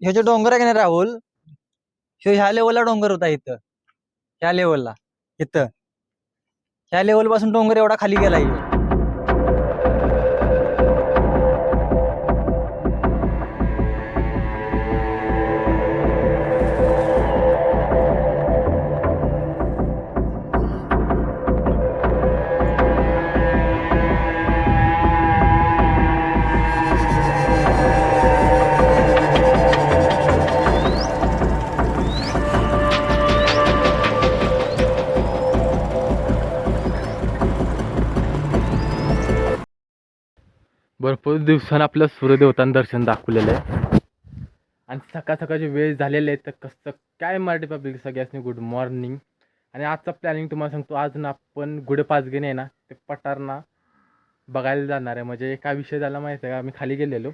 ह्यो जो डोंगर आहे का नाही राहुल? ह्यो ह्या लेवलला डोंगर होता इथं. ह्या लेवलला इथं. ह्या लेवलपासून डोंगर एवढा खाली गेला भरपूर दिवसानं आपलं सूर्यदेवतांना दर्शन दाखवलेलं आहे. आणि सकाळ सकाळची वेळ झालेले आहे तर कसं काय मराठी पब्लिक सगळ्यांनी गुड मॉर्निंग आणि आजचा प्लॅनिंग तुम्हाला सांगतो आज ना आपण गुढे पाचगणी आहे ना ते पठारना बघायला जाणार आहे. म्हणजे काय विषय झाला माहिती आहे का आम्ही खाली गेलेलो.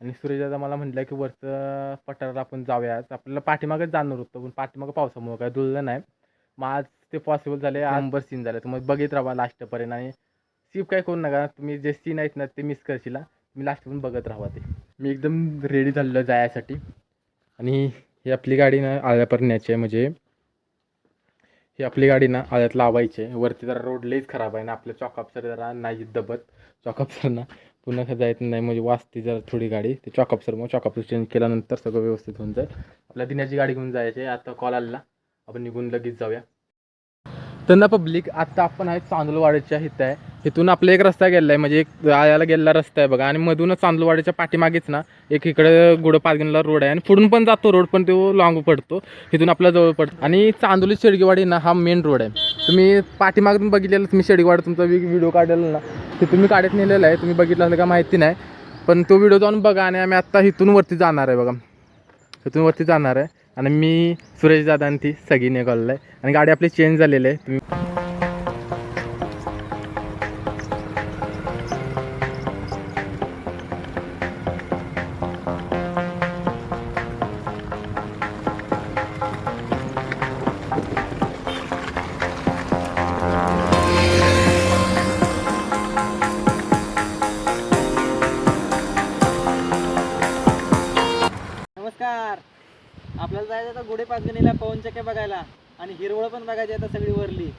आणि सूर्यदादा मला म्हटलं की वरचं पठाराला आपण जाऊयात आपल्याला पाठीमागच जाणार होतो पण पाठीमागं पावसामुळं काय दुळलं नाही. मग आज ते पॉसिबल झाले नंबर सीन झाले. तर मग बघित राहा लास्टपर्यंत आणि स्किप काय करू नका. तुम्ही जे सीन आहेत ना ते मिस करशील मी लास्टपर्यंत बघत राहा ते. मी एकदम रेडी झालेलो जायसाठी. आणि ही आपली गाडी ना आळ्यापर्यंत न्यायची आहे. म्हणजे ही आपली गाडी ना आळ्यात लावायची आहे. वरती जरा रोड लईच खराब आहे ना. आपल्या चॉकअपसर जरा नाही दबत. चॉकअपसर ना पुन्हा जायचं नाही. म्हणजे वाचते जरा थोडी गाडी. ते चॉकअपसर मग चॉकअपसर चेंज केल्यानंतर सगळं व्यवस्थित होऊन जाईल. आपल्या दिनाची गाडी घेऊन जायची आहे. आता कॉल आलेला आपण निघून लगेच जाऊया. त्यांना पब्लिक आता आपण आहे चांदूलवाडीच्या इथं आहे. इथून आपला एक रस्ता गेलेला आहे. म्हणजे एक आयाला गेलेला रस्ता आहे बघा. आणि मधूनच चांदूलवाडीच्या पाठीमागेच ना एक इकडे गुडं रोड आहे. आणि पुढून पण जातो रोड पण तो लॉंग पडतो. इथून आपला जवळ पडतो. आणि चांदोली शेडगेवाडी ना हा मेन रोड आहे. तुम्ही पाठीमागून बघितलेलं तुम्ही शेडगेवाडी तुमचा व्हिडिओ काढलेला ना. ते तुम्ही काढत नेलेला आहे. तुम्ही बघितलं असं का माहिती नाही. पण तो व्हिडिओ जाऊन बघा आणि आम्ही आत्ता इथून वरती जाणार आहे बघा. इथून वरती जाणार आहे. आणि मी सुरेश दादा आणि ती सगळी निघालेलं आहे. आणि गाडी आपली चेंज झालेली आहे. तुम्ही जायचं आता गुढे पाचगणीला पवन चक्क्या बघायला. आणि हिरवळ पण बघायची आता सगळी वरली.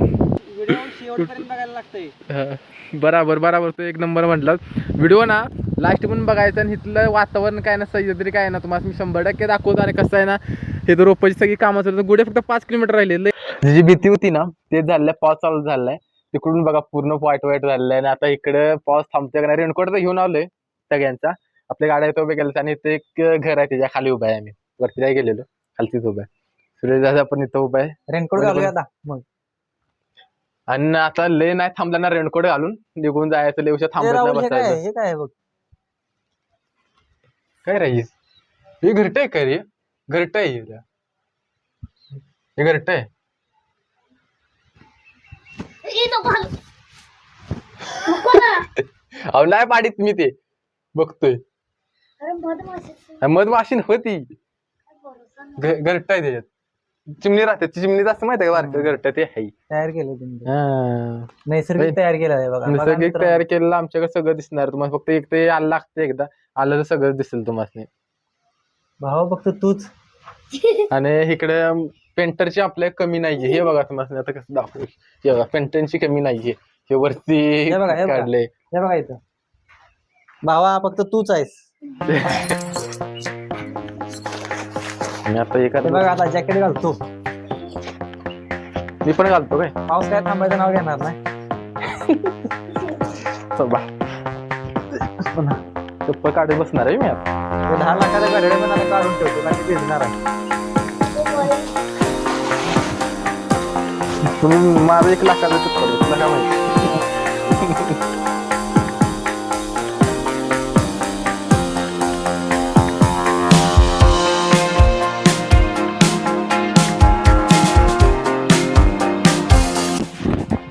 व्हिडिओ शेवटपर्यंत बघायला लागतंय. बराबर बराबर. तो एक नंबर म्हटलं. व्हिडिओ ना लास्ट पण बघायचं आणि इथलं वातावरण काय ना सह्याद्री काय ना तुम्हाला मी शंभर टक्के दाखवतो. आणि कसं आहे ना हे तर रोपाची सगळी कामं चालू. गुढे फक्त पाच किलोमीटर राहिले. जी भीती होती ना ते आहे पाऊस चालू झालाय. तिकडून बघा पूर्ण वाईट वाईट झालेलं आहे आणि आता इकडे पाऊस थांबतोय का नाही रेनकोट तर घेऊन आलोय सगळ्यांचा. आपल्या गाड्या उभे केल्या आणि इथे एक घर आहे त्याच्याखाली उभा आहे आम्ही. वरती नाही गेलेलो. खालतीच उभा आहे. सुरेश दादा पण इथं उभा आहे. रेनकोट. घालूया आता मग. आणि आता लय नाही थांबला ना रेनकोट घालून. निघून जायचं लय उशीर हे थांबत राहुल नाही हे काय बसायचं. आहे? हे काय आहे बघ. काय राहीस हे? घरट आहे काय रे? घरट आहे हे. हे घरट आहे. अहो नाही पाडीत मी ते. बघतोय. मधमाशी होती. घरट आहे त्याच्यात. चिमणी राहते ती चिमणी जास्त माहिती आहे का घरट ते आहे तयार केलं त्यांनी. हा. नैसर्गिक तयार केलं आहे बघा. बघा नैसर्गिक मित्रांनो. तयार केलेलं आमच्याकडे सगळं दिसणार. तुम्हाला फक्त एक ते आलं लागतं एकदा. आलं तर सगळं दिसेल तुम्हाला भावा फक्त तूच. आणि इकडे पेंटरची आपल्या कमी नाहीये. हे बघा तुम्हाला आता कसं दाखवू. हे बघा पेंटरची कमी नाहीये. हे वरती हे बघा, हे बघा. काढले हे बघा इथं. भावा फक्त तूच आहेस. आणि आता एका हे बघा आता जॅकेट घालतो. मी पण घालतो काय? पाऊस काय थांबायचं नाव घेणार नाही. चप्पल काढत बसणार आहे मी आता. ते दहा लाखाच्या गाड्या पण आता काढून ठेवतो कारण की भिजणार आहे. तुम्ही माझं एक लाखाचं चप्पल तुला काय माहिती?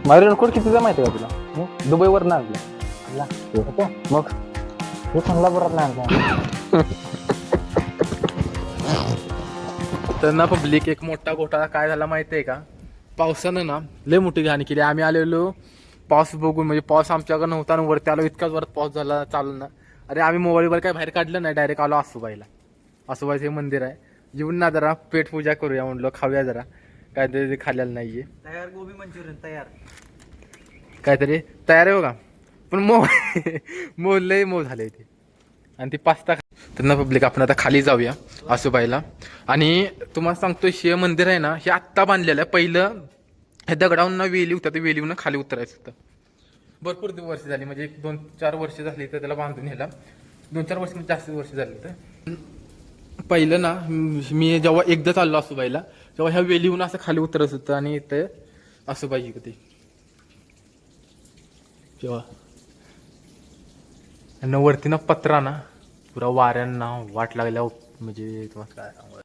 माझं रेनकोट कितीचा माहिती आहे का तुला? दुबईवर ना आणलं मग? हे कोल्हापुरात नाही आणलं. तर ना पब्लिक एक मोठा घोटाळा काय झाला माहिती आहे का? पावसानं ना लय मोठी घाणी केली. आम्ही आलेलो पाऊस बघून म्हणजे पाऊस आमच्याकडे नव्हता आणि वरती आलो इतकाच वरत पाऊस झाला चालू ना. अरे आम्ही मोबाईलवर काय बाहेर काढलं नाही डायरेक्ट आलो आसूबाईला. आसोबाचे मंदिर आहे. येऊन ना जरा पेट पूजा करूया म्हणलं खाऊया जरा. काहीतरी ते खाल्लेलं नाहीये. तयार गोबी मंचुरियन तयार. काहीतरी. तयार आहे बघा. पण मो मो लय मो झाले ते. आणि ती पास्ता तर ना पब्लिक आपण आता खाली जाऊया आसोबाईला. आणि तुम्हाला सांगतो हे मंदिर आहे ना हे आत्ता बांधलेलं आहे. पहिलं हे दगडावून ना वेली होत्या ते वेलीहून खाली उतरायचं होतं. भरपूर वर्ष झाली म्हणजे एक दोन चार वर्ष झाली तर त्याला बांधून ह्याला. दोन चार वर्ष म्हणजे जास्त वर्ष झाली तर पहिलं ना मी जेव्हा एकदा चाललो आसूबाईला तेव्हा ह्या वेलीहून असं खाली उतरत होतं आणि इथं आसोबाई होती. तेव्हा आणि वरती ना पत्रा ना पुरा वाऱ्यांना वाट लागल्या म्हणजे तुम्हाला काय सांगू?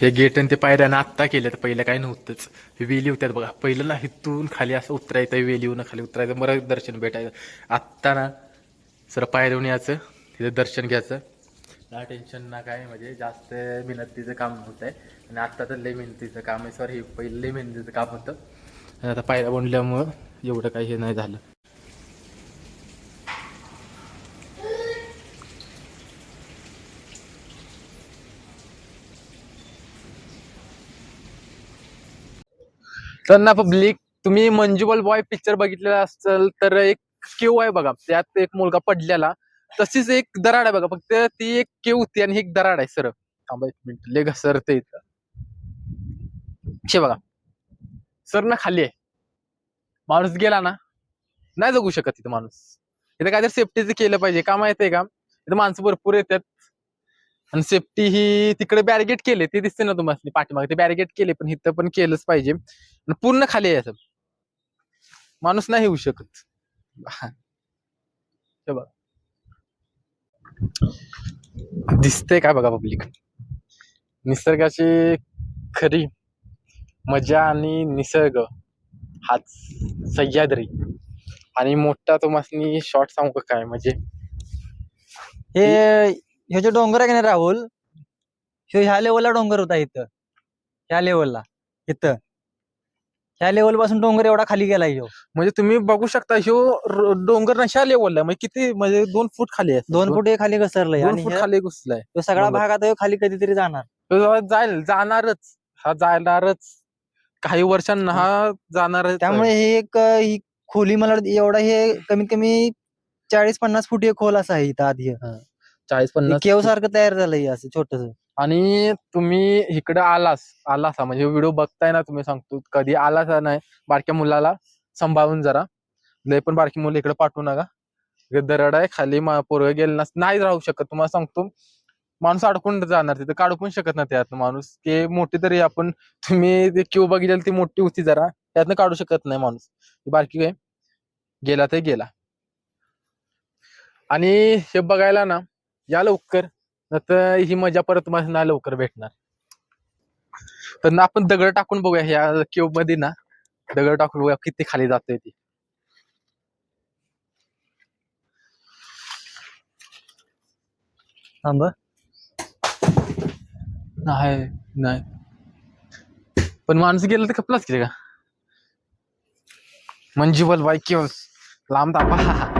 हे गेट आणि ते पायऱ्यानं आत्ता केलं तर पहिलं काही नव्हतंच. हे वेली होत्यात बघा पहिलं ना इथून खाली असं उतरायचं वेलीहून खाली उतरायचं बरं दर्शन भेटायचं. आत्ता ना सर पायऱ्याहून यायचं तिथं दर्शन घ्यायचं. ना टेन्शन ना काय म्हणजे जास्त मेहनतीचं काम होत आहे आणि आत्ता तर लय मेहनतीचं काम आहे. सॉरी हे लय मेहनतीचं काम होतं. आणि आता पायऱ्या बनल्यामुळं एवढं काही हे नाही झालं. तर ना पब्लिक तुम्ही मंजुबल बॉय पिक्चर बघितलेला असेल तर एक केव आहे बघा. त्यात एक मुलगा पडलेला. तशीच एक दराड आहे बघा फक्त ती एक केव होती आणि एक दराड आहे सर थांबा एक मिनिट ले घसरते इथं. शे बघा. सर ना खाली आहे. माणूस गेला ना नाही जगू शकत तिथं माणूस. इथं काहीतरी सेफ्टीचं केलं पाहिजे. का माहितीये का? इथं माणसं भरपूर येतात. आणि सेफ्टी ही तिकडे बॅरिगेट केले ते दिसते ना तुम्हाला पाठीमागे. ते बॅरिगेट केले पण इथं पण केलंच पाहिजे. आणि पूर्ण खाली आहे असं माणूस नाही येऊ शकत. हे बघा. दिसते काय बघा पब्लिक निसर्गाची खरी मजा आणि निसर्ग हाच सह्याद्री. आणि मोठा तुम्हाला शॉर्ट सांगू का काय म्हणजे? हे हे जो डोंगर आहे का नाही राहुल? ह्यो ह्या लेवलला डोंगर होता इथं. ह्या लेवलला इथं. ह्या लेवलपासून डोंगर एवढा खाली गेला ह्यो. म्हणजे तुम्ही बघू शकता ह्यो र- डोंगर नशा लेवलला म्हणजे किती म्हणजे दोन फूट खाली आहे. दोन फूट हे खाली घसरलंय दोन आणि फूट ह्या- खाली घुसलाय. ह्यो सगळा डोंगर. भाग आता ह्यो खाली कधीतरी जाणार. तो जाईल जाणारच. हा जाणारच. काही वर्षांना हा जाणारच त्यामुळे हे एक अं, ही खोली मला वाटतं एवढा हे कमीत कमी चाळीस पन्नास फूट हे खोल असं आहे इथं आधी. चाळीस पन्नास केव सारखं तयार झालंय हे असं छोटस. आणि तुम्ही इकडे आलास आलासा. म्हणजे व्हिडिओ बघताय ना तुम्ही सांगतो कधी आलासा नाही बारक्या मुलाला सांभाळून जरा. लय पण बारकी मुलं इकडे पाठवू नका. इकडे दरड आहे खाली पोरग गेले गेलं नाही राहू शकत. तुम्हाला सांगतो माणूस अडकून जाणार तिथे काढू पण शकत नाही त्यातनं माणूस. की मोठी तरी आपण तुम्ही ते क्यू बघितलं ती मोठी होती जरा त्यातनं काढू शकत नाही माणूस. बारकी काय गेला ते गेला. आणि हे बघायला ना या लवकर तर ही मजा परत तुम्हाला ना लवकर भेटणार. तर ना आपण दगड टाकून बघूया ह्या क्यूबमध्ये ना. दगड टाकून बघूया किती खाली जातोय ती. थांब नाही नाही. पण माणूस गेलं तर कपलाच केले का मंजुबल म्हणजे बाई किंवा लांब दाबा